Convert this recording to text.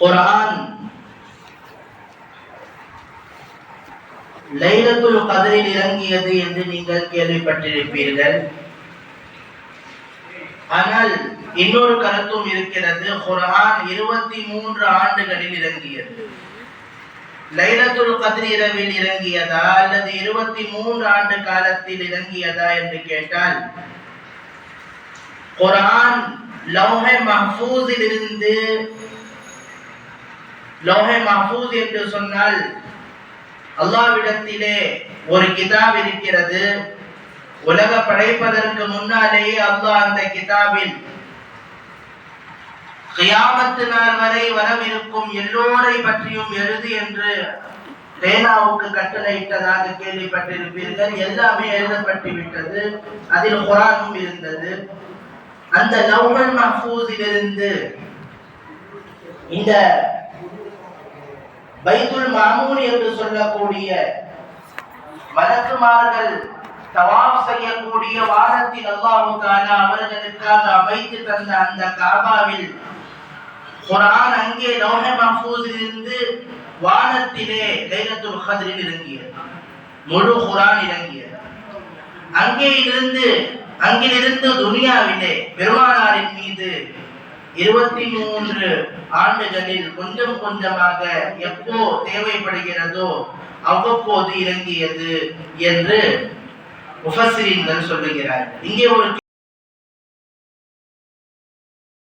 குரான் லைலத்துல் கதரில் இறங்கியது என்று நீங்கள் கேள்விப்பட்டிருப்பீர்கள். ஆனால் இன்னொரு கருத்தும் இருக்கிறது. குரான் இருபத்தி மூன்று ஆண்டுகளில் இறங்கியது. லைலத்துல் கதிர் இரவில் இறங்கியதா அல்லது இருபத்தி மூன்று ஆண்டு காலத்தில் இறங்கியதா என்று கேட்டால் குரான் லௌஹை மஹ்பூஸில் இருந்து லோஹே மஹ்ஃபூஸ் என்று சொன்னால் அல்லாவிடத்திலே ஒரு கிதாப் இருக்கிறது. உலக படைப்பதற்கு முன்னாலேயே அல்லாஹ் அந்த கிதாபில் கியாமத்து நாள் வரை வரவிருக்கும் எல்லோரை பற்றியும் எழுது என்று பேனாவுக்கு கட்டளையிட்டதாக கேள்விப்பட்டிருப்பீர்கள். எல்லாமே எழுதப்பட்டு விட்டது. அதில் குரானும் இருந்தது. அந்த லவ்ஹல் மஹூஸிலிருந்து இந்த பைத்துல் மாமூன் என்று சொல்லக்கூடிய மலக்குமார்கள் தவாப் செய்யக்கூடிய வாரத்தில் அல்லாஹு தாலா அவர்களுக்காக அமைத்து தந்த அந்த காபாவில் குரான் அங்கே லௌஹ மஹ்ஃபூஸில் இருந்து வானத்திலே லைலத்துல் கத்ரில் இறங்கியது. முழு குரான் இறங்கியது. அங்கே இருந்து அங்கிலிருந்து துனியாவிலே பெருமானாரின் மீது இருபத்தி மூன்று ஆண்டுகளில் கொஞ்சம் கொஞ்சமாக எப்போ தேவைப்படுகிறதோ அவ்வப்போது இறங்கியது என்று முஃபஸ்ஸிரீன்கள் சொல்லுகிறார் இங்கே ஒரு